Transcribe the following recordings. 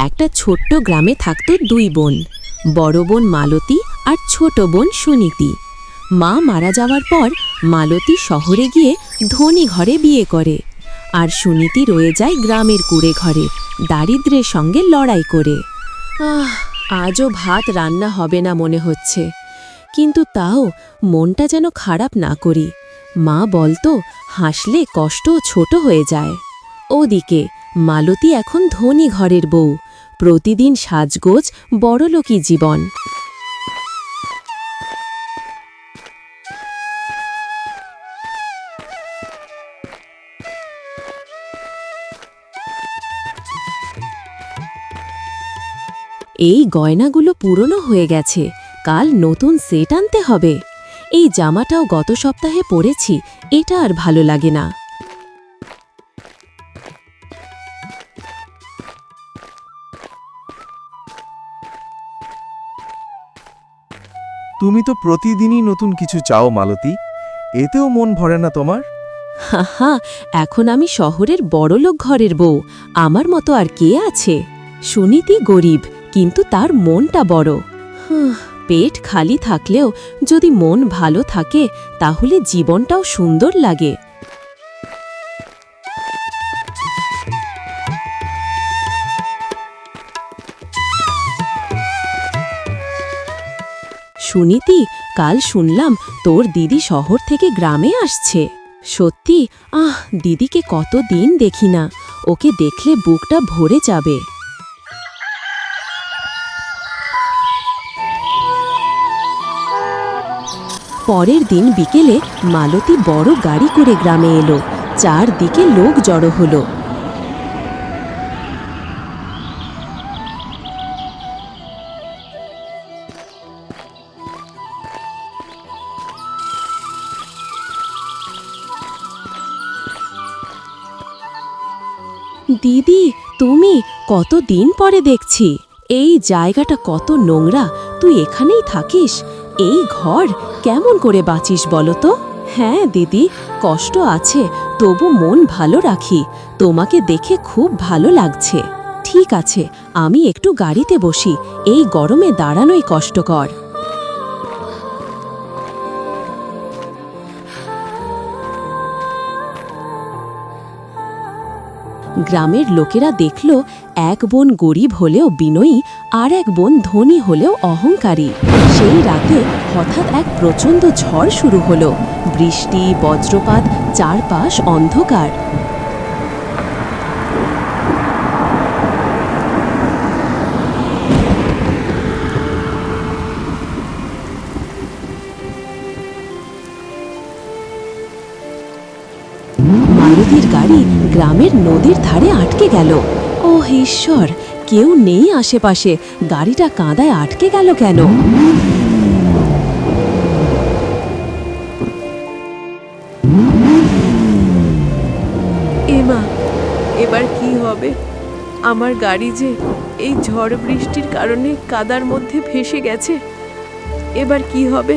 একটা ছোট্ট গ্রামে থাকত দুই বোন, বড় বোন মালতী আর ছোট বোন সুনীতি। মা মারা যাওয়ার পর মালতী শহরে গিয়ে ধনী ঘরে বিয়ে করে আর সুনীতি রয়ে যায় গ্রামের কুড়ে ঘরে দারিদ্র্যের সঙ্গে লড়াই করে। আহ, আজও ভাত রান্না হবে না মনে হচ্ছে। কিন্তু তাও মনটা যেন খারাপ না করি। মা বলতো, হাসলে কষ্ট ছোট হয়ে যায়। ওদিকে মালতী এখন ধনী ঘরের বউ প্রতিদিন সাজগোজ বড়লোকি জীবন। এই গয়নাগুলো পুরনো হয়ে গেছে, কাল নতুন সেট আনতে হবে। এই জামাটাও গত সপ্তাহে পরেছি, এটা আর ভালো লাগে না। তুমি তো প্রতিদিনই নতুন কিছু চাও, মালতী। এতেও মন ভরে না তোমার? হা এখন আমি শহরের বড়লোক ঘরের বউ। আমার মতো আর কে আছে? সুনীতি গরিব, কিন্তু তার মনটা বড়। পেট খালি থাকলেও যদি মন ভালো থাকে, তাহলে জীবনটাও সুন্দর লাগে। সুনীতি, কাল শুনলাম তোর দিদি শহর থেকে গ্রামে আসছে। সত্যি? আহ, দিদিকে কত দিন দেখি না। ওকে দেখলে বুকটা ভরে যাবে। পরের দিন বিকেলে মালতী বড় গাড়ি করে গ্রামে এলো। চারদিকে লোক জড়ো হলো। দিদি, তুমি কত দিন পরে দেখছি। এই জায়গাটা কত নোংরা, তুই এখানেই থাকিস। এই ঘর কেমন করে বাঁচিস বলো তো? হ্যাঁ দিদি, কষ্ট আছে, তবু মন ভালো রাখি। তোমাকে দেখে খুব ভালো লাগছে। ঠিক আছে, আমি একটু গাড়িতে বসি, এই গরমে দাঁড়ানোই কষ্টকর। গ্রামের লোকেরা দেখল এক বোন গরিব হলেও বিনয়ী আর এক বোন ধনী হলেও অহংকারী। সেই রাতে হঠাৎ এক প্রচণ্ড ঝড় শুরু হলো। বৃষ্টি, বজ্রপাত, চারপাশ অন্ধকার। মারুতির গাড়ি গ্রামের নদীর ধারে আটকে গেল। ও ঈশ্বর, কেউ নেই আশেপাশে। গাড়িটা কাঁদায় আটকে গেল কেন? এমা, এবার কি হবে? আমার গাড়ি যে এই ঝড় বৃষ্টির কারণে কাদার মধ্যে ভেসে গেছে। এবার কি হবে?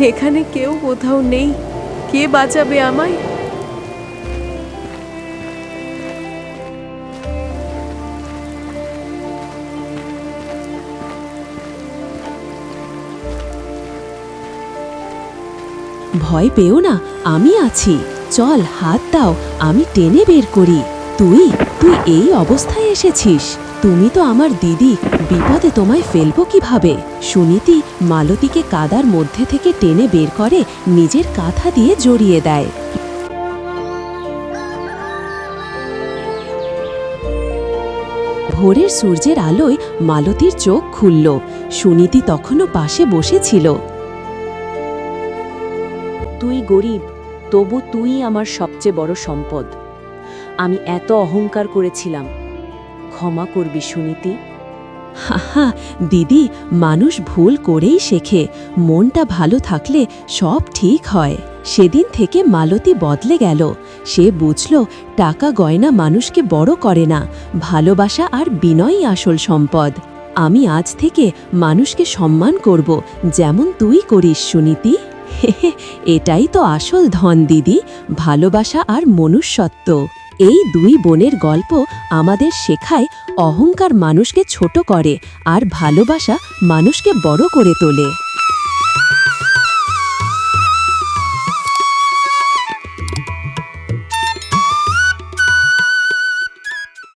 এখানে কেউ কোথাও নেই। কে বাঁচাবে আমায়? ভয় পেও না, আমি আছি। চল, হাত দাও, আমি টেনে বের করি। তুই তুই এই অবস্থায় এসেছিস। তুমি তো আমার দিদি, বিপদে তোমায় ফেলব কীভাবে? সুনীতি মালতীকে কাদার মধ্যে থেকে টেনে বের করে নিজের কাঁথা দিয়ে জড়িয়ে দেয়। ভোরের সূর্যের আলোয় মালতীর চোখ খুলল। সুনীতি তখনও পাশে বসেছিল। গরিব, তবু তুই আমার সবচেয়ে বড় সম্পদ। আমি এত অহংকার করেছিলাম। ক্ষমা করবি, সুনীতি। হাহা, দিদি, মানুষ ভুল করেই শেখে। মনটা ভালো থাকলে সব ঠিক হয়। সেদিন থেকে মালতী বদলে গেল। সে বুঝল, টাকা গয়না মানুষকে বড় করে না। ভালোবাসা আর বিনয়ই আসল সম্পদ। আমি আজ থেকে মানুষকে সম্মান করব, যেমন তুই করিস, সুনীতি। এটাই তো আসল ধন, দিদি। ভালোবাসা আর মনুষ্যত্ব। এই দুই বোনের গল্প আমাদের শেখায় অহংকার মানুষকে ছোট করে আর ভালোবাসা মানুষকে বড় করে তোলে।